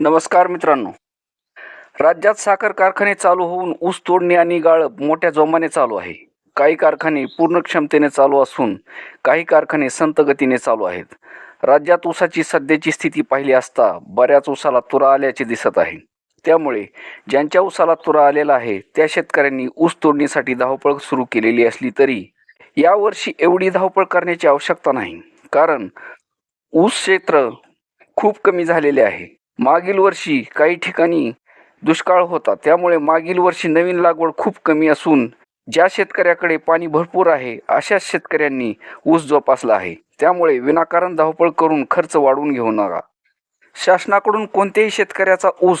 नमस्कार मित्रांनो. राज्यात साखर कारखाने चालू होऊन ऊस तोडणी आणि गाळप मोठ्या जोमाने चालू आहे. काही कारखाने पूर्ण क्षमतेने चालू असून काही कारखाने संत गतीने चालू आहेत. राज्यात ऊसाची सध्याची स्थिती पाहिली असता बऱ्याच ऊसाला तुरा आल्याचे दिसत आहे. त्यामुळे ज्यांच्या ऊसाला तुरा आलेला आहे त्या शेतकऱ्यांनी ऊस तोडणीसाठी धावपळ सुरू केलेली असली तरी यावर्षी एवढी धावपळ करण्याची आवश्यकता नाही. कारण ऊस क्षेत्र खूप कमी झालेले आहे. मागील वर्षी काही ठिकाणी दुष्काळ होता. त्यामुळे मागील वर्षी नवीन लागवड खूप कमी असून ज्या शेतकऱ्याकडे पाणी भरपूर आहे अशाच शेतकऱ्यांनी ऊस जोपासला आहे. त्यामुळे विनाकारण धावपळ करून खर्च वाढवून घेऊ नका. शासनाकडून कोणत्याही शेतकऱ्याचा ऊस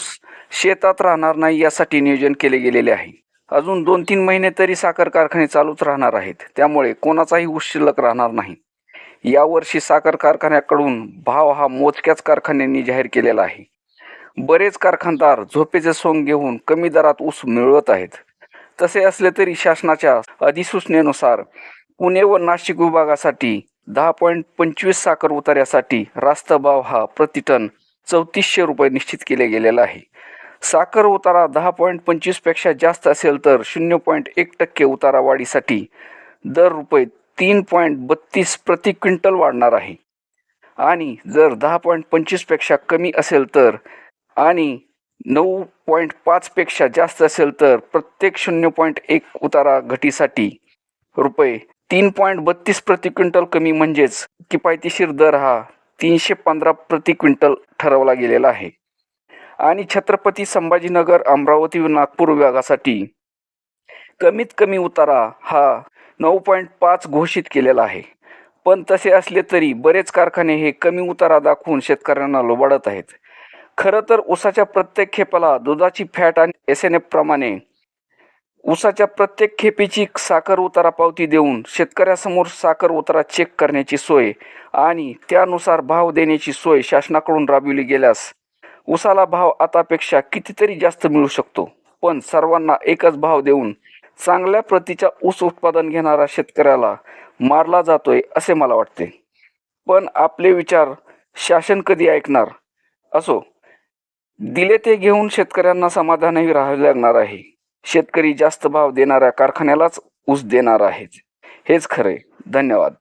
शेतात राहणार नाही यासाठी नियोजन केले गेलेले आहे. अजून दोन तीन महिने तरी साखर कारखाने चालूच राहणार आहेत. त्यामुळे कोणाचाही ऊस शिल्लक राहणार नाही. यावर्षी साखर कारखान्याकडून भाव हा मोजक्याच कारखान्यांनी जाहीर केलेला आहे. बरेच कारखानदार झोपेचे सोंग घेऊन कमी दरात ऊस मिळवत आहेत. तसे असले तरी शासनाच्या अधिसूचनेनुसार पुणे व नाशिक विभागासाठी दहा पॉईंट पंचवीस साखर उतार्यासाठी रास्त भाव हा प्रतिटन चौतीसशे रुपये निश्चित केले गेलेला आहे. साखर उतारा दहा पॉईंट पंचवीसपेक्षा जास्त असेल तर शून्य पॉईंट एक टक्के उतारा वाढीसाठी दर रुपये तीन पॉईंट बत्तीस प्रति क्विंटल वाढणार आहे. आणि जर दहा पॉईंट पंचवीसपेक्षा कमी असेल तर आणि नऊ पॉईंट पाचपेक्षा जास्त असेल तर प्रत्येक शून्य पॉईंट एक उतारा घटीसाठी रुपये तीन पॉईंट बत्तीस प्रति क्विंटल कमी म्हणजेच किफायतीशीर दर हा तीनशे पंधरा प्रति क्विंटल ठरवला गेलेला आहे. आणि छत्रपती संभाजीनगर अमरावती व नागपूर विभागासाठी कमीत कमी उतारा हा नऊ पॉईंट पाच घोषित केलेला आहे. पण तसे असले तरी बरेच कारखाने हे कमी उतारा दाखवून शेतकऱ्यांना लोबाडत आहेत. खरं तर ऊसाच्या प्रत्येक खेपाला दुधाची फॅट आणि एस एन एफप्रमाणे ऊसाच्या प्रत्येक खेपेची साखर उतारा पावती देऊन शेतकऱ्यासमोर साखर उतारा चेक करण्याची सोय आणि त्यानुसार भाव देण्याची सोय शासनाकडून राबविली गेल्यास ऊसाला भाव आतापेक्षा कितीतरी जास्त मिळू शकतो. पण सर्वांना एकच भाव देऊन चांगल्या प्रतीच्या ऊस उत्पादन घेणारा शेतकऱ्याला मारला जातोय असे मला वाटते. पण आपले विचार शासन कधी ऐकणार? असो दिले ते घेऊन शेतकऱ्यांना समाधानही राहावे लागणार आहे. शेतकरी जास्त भाव देणाऱ्या कारखान्यालाच ऊस देणार आहेत. हेच खरे धन्यवाद.